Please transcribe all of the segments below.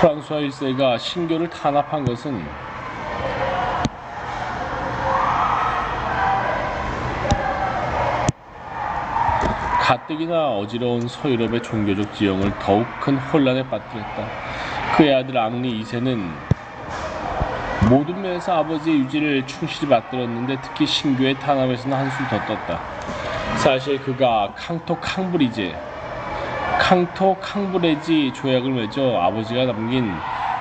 프랑스와 1세가 신교를 탄압한 것은 가뜩이나 어지러운 서유럽의 종교적 지형을 더욱 큰 혼란에 빠뜨렸다. 그의 아들 앙리 2세는 모든 면에서 아버지의 유지를 충실히 받들었는데 특히 신교의 탄압에서는 한숨 더 떴다. 사실 그가 캉토 캉브리제 캉토 캉브레지 조약을 맺어 아버지가 남긴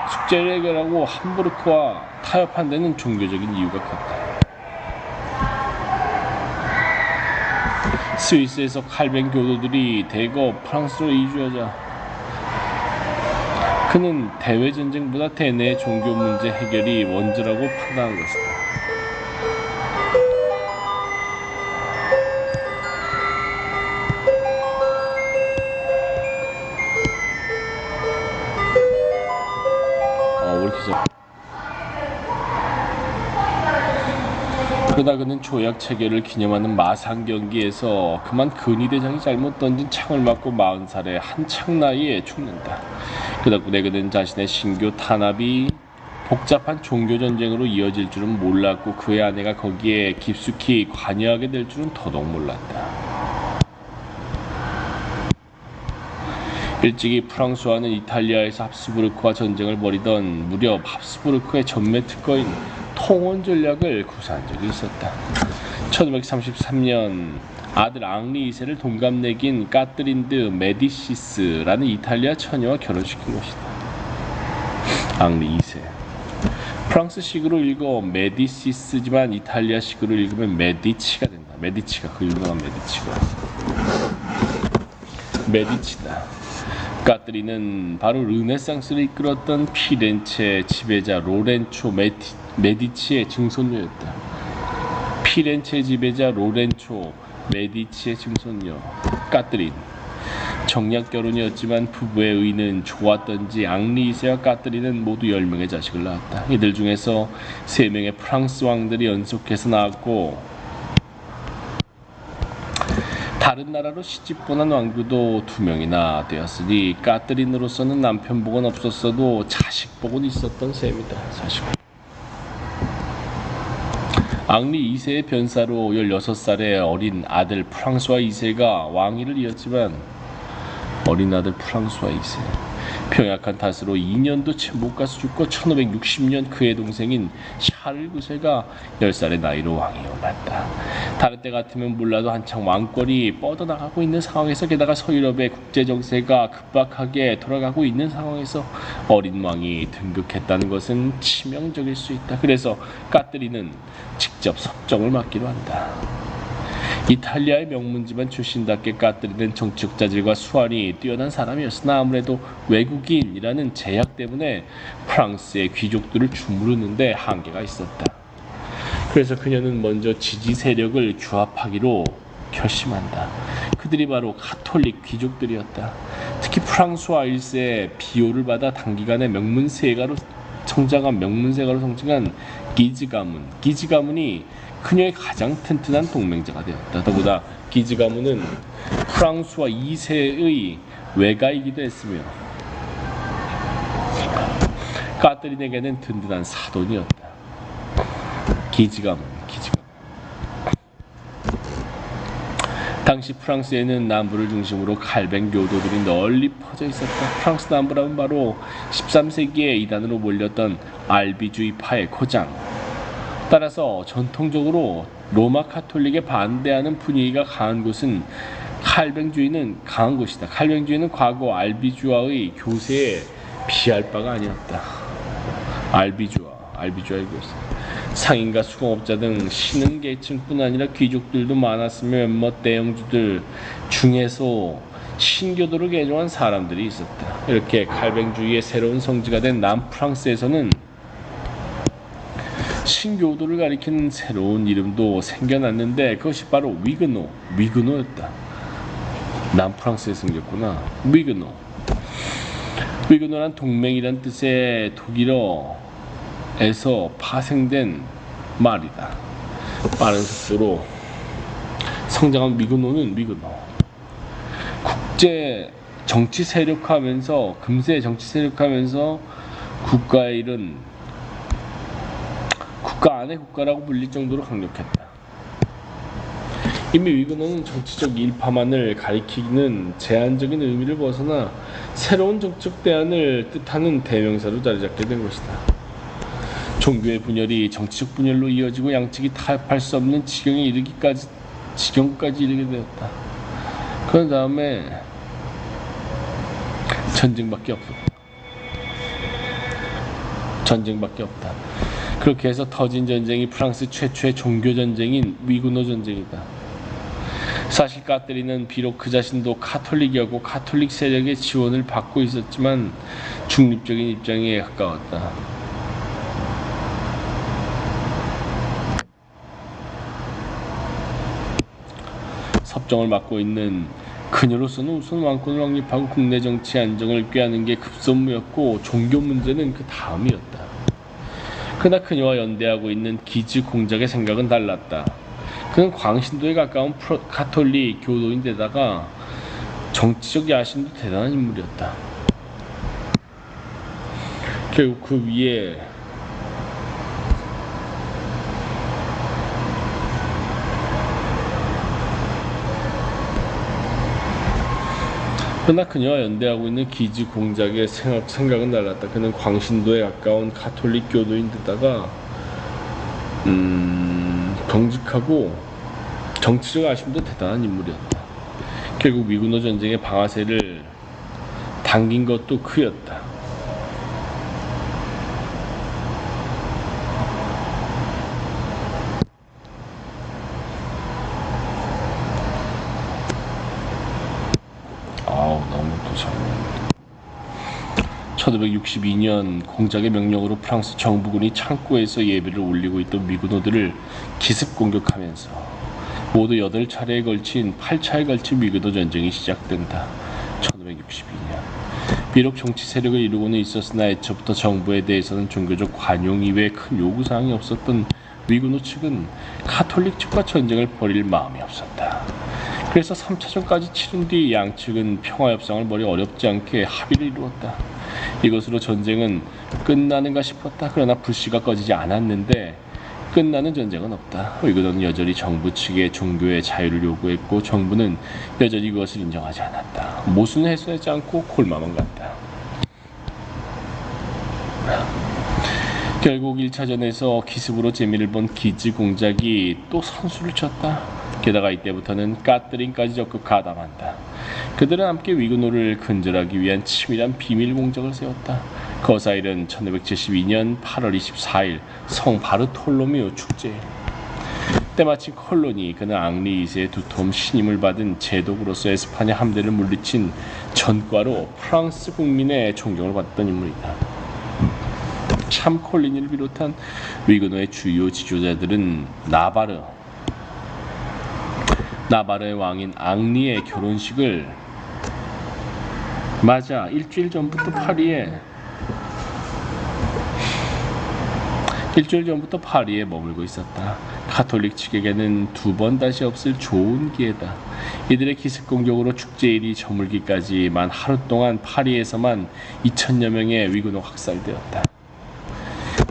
숙제를 해결하고 함부르크와 타협한 데는 종교적인 이유가 컸다. 스위스에서 칼뱅 교도들이 대거 프랑스로 이주하자 그는 대외 전쟁보다 대내 종교 문제 해결이 원조라고 판단한 것이다. 그러다 그는 조약 체결을 기념하는 마상 경기에서 그만 근위 대장이 잘못 던진 창을 맞고 40살의 한창 나이에 죽는다. 그 덕분에 그는 자신의 신교 탄압이 복잡한 종교 전쟁으로 이어질 줄은 몰랐고 그의 아내가 거기에 깊숙이 관여하게 될 줄은 더더욱 몰랐다. 일찍이 프랑스와는 이탈리아에서 합스부르크와 전쟁을 벌이던 무렵 합스부르크의 전매 특허인 통원 전략을 구사한 적이 있었다. 1533년 아들 앙리 2세를 동갑내긴 까트린드 메디시스라는 이탈리아 처녀와 결혼시킨 것이다. 앙리 2세. 프랑스식으로 읽어 메디시스지만 이탈리아식으로 읽으면 메디치가 된다. 메디치가 그 유명한 메디치가. 메디치다. 까트리는 바로 르네상스를 이끌었던 피렌체 지배자 로렌초 메디, 메디치의 증손녀였다. 피렌체 지배자 로렌초 메디치의 증손녀 까트린. 정략 결혼이었지만 부부의 의는 좋았던지 앙리 2세와 까트린은 모두 10명의 자식을 낳았다. 이들 중에서 3명의 프랑스 왕들이 연속해서 낳았고 다른 나라로 시집 보낸 왕비도 두 명이나 되었으니 까트린으로서는 남편 복은 없었어도 자식 복은 있었던 셈이다. 사실. 앙리 2세의 변사로 16살의 어린 아들 프랑스와 2세가 왕위를 이었지만 어린 아들 프랑스와 2세 병약한 탓으로 2년도 채 못 가서 죽고 1560년 그의 동생인 샤를 9세가 10살의 나이로 왕이 올랐다. 다른 때 같으면 몰라도 한창 왕권이 뻗어나가고 있는 상황에서 게다가 서유럽의 국제 정세가 급박하게 돌아가고 있는 상황에서 어린 왕이 등극했다는 것은 치명적일 수 있다. 그래서 까뜨리는 직접 섭정을 맡기로 한다. 이탈리아의 명문집안 출신답게 까뜨리는 정치적 자질과 수완이 뛰어난 사람이었으나 아무래도 외국인이라는 제약 때문에 프랑스의 귀족들을 주무르는데 한계가 있었다. 그래서 그녀는 먼저 지지 세력을 규합하기로 결심한다. 그들이 바로 가톨릭 귀족들이었다. 특히 프랑스와 1세 비호를 받아 단기간에 명문세가로 성장한 명문세가로 성장한 기즈 가문. 기즈 가문이 그녀의 가장 튼튼한 동맹자가 되었다. 더구나 기즈 가문은 프랑스와 2세의 외가이기도 했으며 까트린에게는 든든한 사돈이었다. 기즈 가문, 기즈 가문. 당시 프랑스에는 남부를 중심으로 칼뱅 교도들이 널리 퍼져 있었다. 프랑스 남부라면 바로 13세기에 이단으로 몰렸던 알비주의파의 고장. 따라서 전통적으로 로마 카톨릭에 반대하는 분위기가 강한 곳은 칼뱅주의는 강한 곳이다. 칼뱅주의는 과거 알비주아의 교세에 비할 바가 아니었다. 알비주아, 알비주아의 교세. 상인과 수공업자 등 신흥 계층뿐 아니라 귀족들도 많았으며 몇몇 대형주들 중에서 신교도를 개종한 사람들이 있었다. 이렇게 칼뱅주의의 새로운 성지가 된 남프랑스에서는 신교도를 가리키는 새로운 이름도 생겨났는데 그것이 바로 위그노, 위그노였다. 남프랑스에 생겼구나. 위그노. 위그노란 동맹이란 뜻의 독일어에서 파생된 말이다. 빠른 속도로 성장한 위그노는 위그노. 국제 정치 세력화하면서 금세 정치 세력화하면서 국가의 일은 안에 국가라고 불릴 정도로 강력했다. 이미 위근호는 정치적 일파만을 가리키는 제한적인 의미를 벗어나 새로운 정책 대안을 뜻하는 대명사로 자리 잡게 된 것이다. 종교의 분열이 정치적 분열로 이어지고 양측이 타협할 수 없는 지경에 이르기까지 지경까지 이르게 되었다. 그런 다음에 전쟁밖에 없었다. 전쟁밖에 없다. 그렇게 해서 터진 전쟁이 프랑스 최초의 종교 전쟁인 위구노 전쟁이다. 사실 까테리는 비록 그 자신도 카톨릭이었고 카톨릭 세력의 지원을 받고 있었지만 중립적인 입장에 가까웠다. 섭정을 맡고 있는 그녀로서는 우선 왕권을 확립하고 국내 정치 안정을 꾀하는 게 급선무였고 종교 문제는 그 다음이었다. 그러나 그녀와 연대하고 있는 기즈 공작의 생각은 달랐다. 그는 광신도에 가까운 프로, 가톨릭 교도인데다가 정치적 야심도 대단한 인물이었다. 결국 그 위에 그러나 그녀와 연대하고 있는 기지 공작의 생각, 생각은 달랐다. 그는 광신도에 가까운 가톨릭 교도인 데다가 음, 정직하고 정치적 아심도 대단한 인물이었다. 결국 미군노 전쟁의 방아쇠를 당긴 것도 그였다. 아우 너무 또 잘. 1562년 공작의 명령으로 프랑스 정부군이 창고에서 예배를 올리고 있던 미군노들을 기습 공격하면서 모두 8차례에 걸친 8차에 걸친 미군노 전쟁이 시작된다. 1562년. 비록 정치 세력을 이루고는 있었으나 애초부터 정부에 대해서는 종교적 관용 이외에 큰 요구사항이 없었던 위구노 측은 카톨릭 측과 전쟁을 벌일 마음이 없었다. 그래서 3차전까지 치른 뒤 양측은 평화협상을 머리 어렵지 않게 합의를 이루었다. 이것으로 전쟁은 끝나는가 싶었다. 그러나 불씨가 꺼지지 않았는데 끝나는 전쟁은 없다. 위그노는 여전히 정부 측의 종교의 자유를 요구했고 정부는 여전히 그것을 인정하지 않았다. 모순을 해소하지 않고 골마만 갔다. 결국 1차전에서 기습으로 재미를 본 기즈 공작이 또 선수를 쳤다. 게다가 이때부터는 까뜨린까지 적극 가담한다. 그들은 함께 위그노를 근절하기 위한 치밀한 비밀 공작을 세웠다. 거사일은 1572년 8월 24일 성 바르톨로메오 축제. 때마침 콜론이 그는 앙리 2세의 두톰 신임을 받은 제독으로서 에스파냐 함대를 물리친 전과로 프랑스 국민의 존경을 받던 인물이다. 참 콜린을 비롯한 위그노의 주요 지도자들은 나바르 나바르의 왕인 앙리의 결혼식을 맞아 일주일 전부터 파리에 일주일 전부터 파리에 머물고 있었다. 카톨릭 측에게는 두 번 다시 없을 좋은 기회다. 이들의 기습 공격으로 축제일이 저물기까지만 하루 동안 파리에서만 2천여 명의 위군노 학살되었다.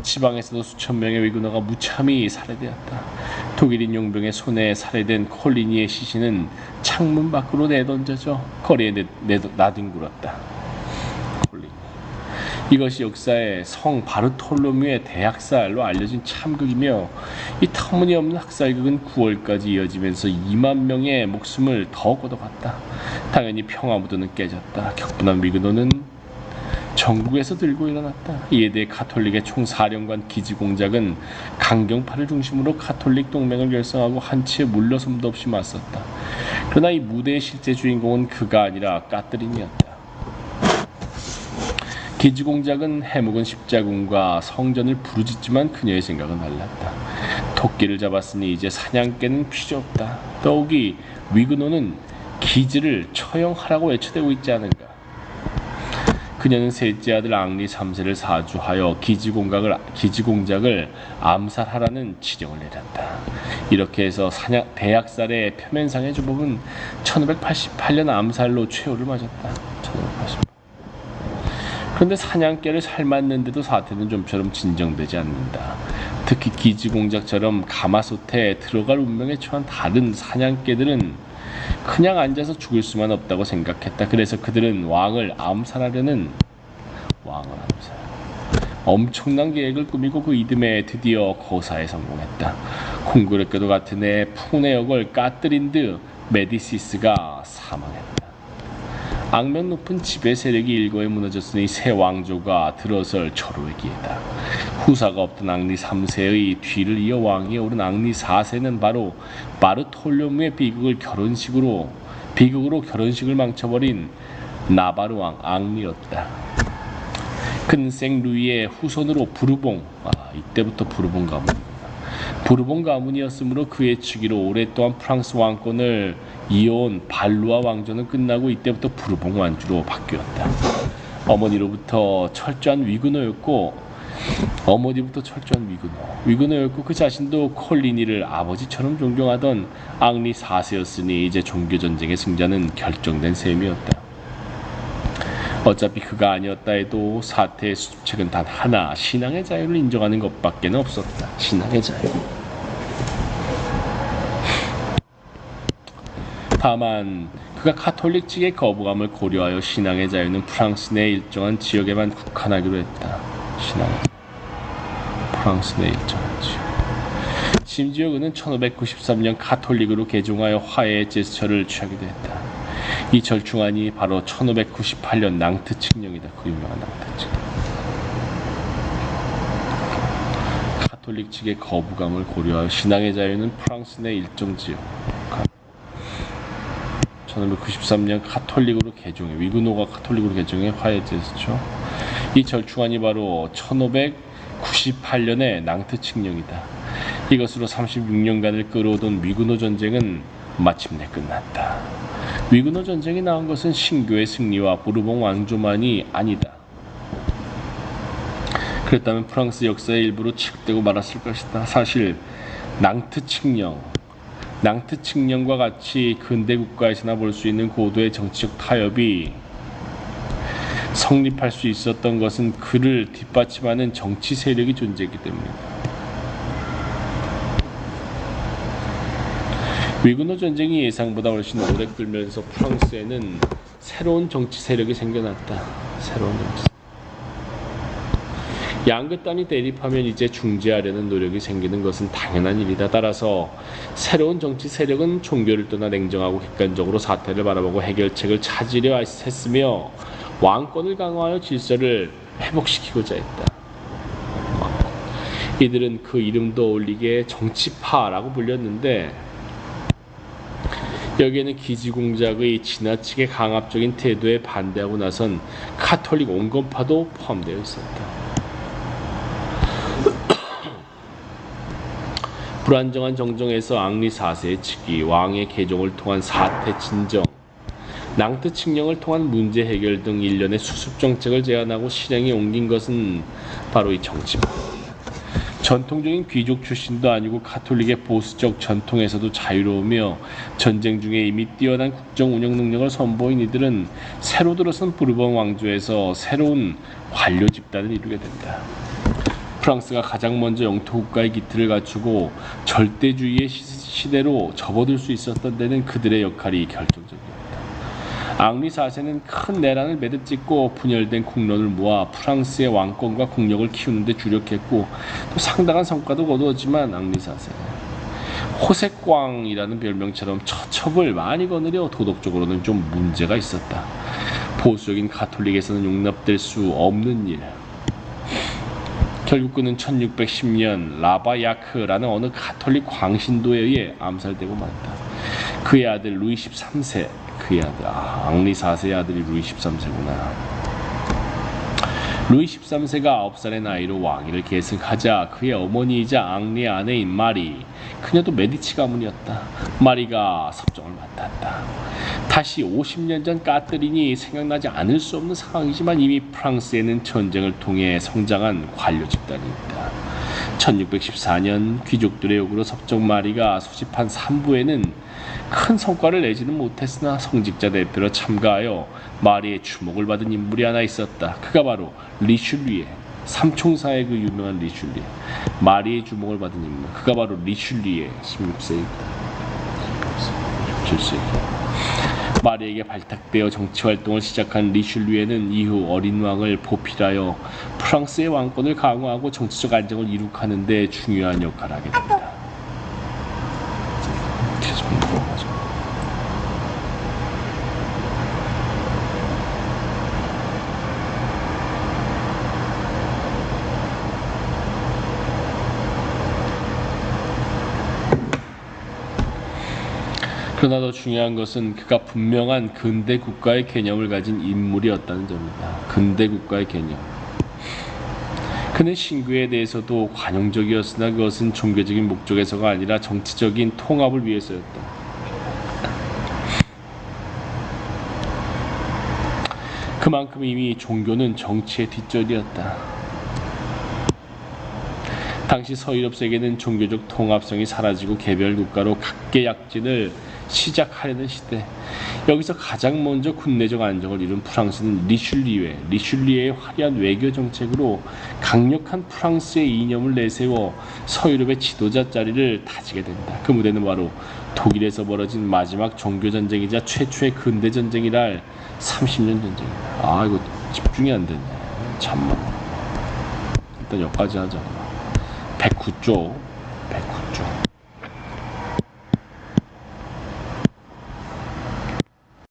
지방에서도 수천 명의 위군노가 무참히 살해되었다. 독일인 용병의 손에 살해된 콜리니의 시신은 창문 밖으로 내던져져 거리에 내, 내, 나뒹굴었다. 콜리니. 이것이 역사의 성 바르톨로뮤의 대학살로 알려진 참극이며 이 터무니없는 학살극은 9월까지 이어지면서 2만 명의 목숨을 더 걷어갔다. 당연히 평화무드는 깨졌다. 격분한 위그노는 전국에서 들고 일어났다. 대해 가톨릭의 총사령관 기지공작은 강경파를 중심으로 가톨릭 동맹을 결성하고 한치의 물러섬도 없이 맞섰다. 그러나 이 무대의 실제 주인공은 그가 아니라 까뜨린이었다. 기지공작은 해묵은 십자군과 성전을 부르짖지만 그녀의 생각은 달랐다. 토끼를 잡았으니 이제 사냥개는 필요 없다. 더욱이 위그노는 기지를 처형하라고 외쳐대고 있지 않은가. 그녀는 셋째 아들 앙리 3세를 사주하여 기지공작을 기지공작을 암살하라는 지령을 내렸다. 이렇게 해서 사냥 대학살의 표면상의 주범은 1588년 암살로 최후를 맞았다. 1588. 그런데 사냥개를 삶았는데도 사태는 좀처럼 진정되지 않는다. 특히 기지공작처럼 가마솥에 들어갈 운명에 처한 다른 사냥개들은 그냥 앉아서 죽을 수만 없다고 생각했다. 그래서 그들은 왕을 암살하려는 왕을 암살. 엄청난 계획을 꾸미고 그 이듬해 드디어 거사에 성공했다. 콩그레께도 같은 애 푸네 역을 까뜨린드 메디시스가 사망했다. 악명 높은 지배 세력이 일거에 무너졌으니 새 왕조가 들어설 초로의 기회다. 후사가 없던 앙리 3세의 뒤를 이어 왕위에 오른 앙리 4세는 바로 바르톨로무의 비극을 결혼식으로 비극으로 결혼식을 망쳐버린 나바르 왕 앙리였다. 근생 루이의 후손으로 부르봉 아 이때부터 부르봉 가문 부르봉 가문이었으므로 그의 측위로 오랫동안 프랑스 왕권을 이어온 발루아 왕조는 끝나고 이때부터 부르봉 왕주로 바뀌었다. 어머니로부터 철저한 위근호였고 어머니부터 철저한 위근호. 위근호였고 그 자신도 콜리니를 아버지처럼 존경하던 앙리 4세였으니 이제 종교 전쟁의 승자는 결정된 셈이었다. 어차피 그가 아니었다 해도 사태의 수습책은 단 하나 신앙의 자유를 인정하는 것밖에 없었다. 신앙의 자유. 다만 그가 카톨릭 측의 거부감을 고려하여 신앙의 자유는 프랑스 내 일정한 지역에만 국한하기로 했다. 신앙 프랑스 내 일정한 지역. 심지어 그는 1593년 카톨릭으로 개종하여 화해의 제스처를 취하기도 했다. 이 절충안이 바로 1598년 낭트 칙령이다. 그 유명한 낭트 칙령. 카톨릭 측의 거부감을 고려하여 신앙의 자유는 프랑스 내 일정 지역 1593년 카톨릭으로 개종해 위그노가 카톨릭으로 개종해 화해 제스처. 이 절충안이 바로 1598년의 낭트 칙령이다. 이것으로 36년간을 끌어오던 위그노 전쟁은 마침내 끝났다. 위그노 전쟁이 나온 것은 신교의 승리와 보르봉 왕조만이 아니다. 그랬다면 프랑스 역사의 일부로 취급되고 말았을 것이다. 사실 낭트 칙령, 낭트 칙령과 같이 근대 국가에서나 볼 수 있는 고도의 정치적 타협이 성립할 수 있었던 것은 그를 뒷받침하는 정치 세력이 존재했기 때문이다. 위그노 전쟁이 예상보다 훨씬 오래 끌면서 프랑스에는 새로운 정치 세력이 생겨났다. 새로운 정치. 양극 단이 대립하면 이제 중재하려는 노력이 생기는 것은 당연한 일이다. 따라서 새로운 정치 세력은 종교를 떠나 냉정하고 객관적으로 사태를 바라보고 해결책을 찾으려 했으며 왕권을 강화하여 질서를 회복시키고자 했다. 이들은 그 이름도 어울리게 정치파라고 불렸는데 여기에는 기지공작의 지나치게 강압적인 태도에 반대하고 나선 카톨릭 온건파도 포함되어 있었다. 불안정한 정정에서 앙리 4세의 측이 왕의 개종을 통한 사태 진정, 낭트 칙령을 통한 문제 해결 등 일련의 수습 정책을 제안하고 실행에 옮긴 것은 바로 이 정치입니다. 전통적인 귀족 출신도 아니고 카톨릭의 보수적 전통에서도 자유로우며 전쟁 중에 이미 뛰어난 국정 운영 능력을 선보인 이들은 새로 들어선 부르봉 왕조에서 새로운 관료 집단을 이루게 된다. 프랑스가 가장 먼저 영토 국가의 기틀을 갖추고 절대주의의 시대로 접어들 수 있었던 데는 그들의 역할이 결정적이었다. 앙리 4세는 큰 내란을 매듭 짓고 분열된 국론을 모아 프랑스의 왕권과 국력을 키우는 데 주력했고 또 상당한 성과도 거두었지만 앙리 4세는 호색광이라는 별명처럼 처첩을 많이 거느려 도덕적으로는 좀 문제가 있었다. 보수적인 가톨릭에서는 용납될 수 없는 일. 결국 그는 1610년 라바야크라는 어느 가톨릭 광신도에 의해 암살되고 말다. 그의 아들 루이 13세, 그의 아들, 아, 앙리 4세의 아들이 루이 13세구나. 루이 13세가 9살의 나이로 왕위를 계승하자 그의 어머니이자 앙리의 아내인 마리 그녀도 메디치 가문이었다. 마리가 섭정을 맡았다. 다시 50년 전 까뜨리니 생각나지 않을 수 없는 상황이지만 이미 프랑스에는 전쟁을 통해 성장한 관료 집단이 있다. 1614년 귀족들의 요구로 섭정 마리가 소집한 산부에는 큰 성과를 내지는 못했으나 성직자 대표로 참가하여 마리의 주목을 받은 인물이 하나 있었다. 그가 바로 리슐리에 삼총사의 그 유명한 리슐리에 마리의 주목을 받은 인물. 그가 바로 리슐리에 16세기다. 17세기. 마리에게 발탁되어 정치 활동을 시작한 리슐리에는 이후 어린 왕을 보필하여 프랑스의 왕권을 강화하고 정치적 안정을 이룩하는 데 중요한 역할을 하게 됩니다. 계속 넘어가죠. 그러나 더 중요한 것은 그가 분명한 근대 국가의 개념을 가진 인물이었다는 점입니다. 근대 국가의 개념. 그는 신교에 대해서도 관용적이었으나 그것은 종교적인 목적에서가 아니라 정치적인 통합을 위해서였다. 그만큼 이미 종교는 정치의 뒷전이었다. 당시 서유럽 세계는 종교적 통합성이 사라지고 개별 국가로 각계 약진을 시작하려는 시대. 여기서 가장 먼저 군내적 안정을 이룬 프랑스는 리슐리에, 리슐리에의 화려한 외교 정책으로 강력한 프랑스의 이념을 내세워 서유럽의 지도자 자리를 다지게 된다. 그 무대는 바로 독일에서 벌어진 마지막 종교 전쟁이자 최초의 근대 전쟁이라 할 30년 전쟁이다. 아 이거 집중이 안 되네. 참나. 일단 여기까지 하자. 109조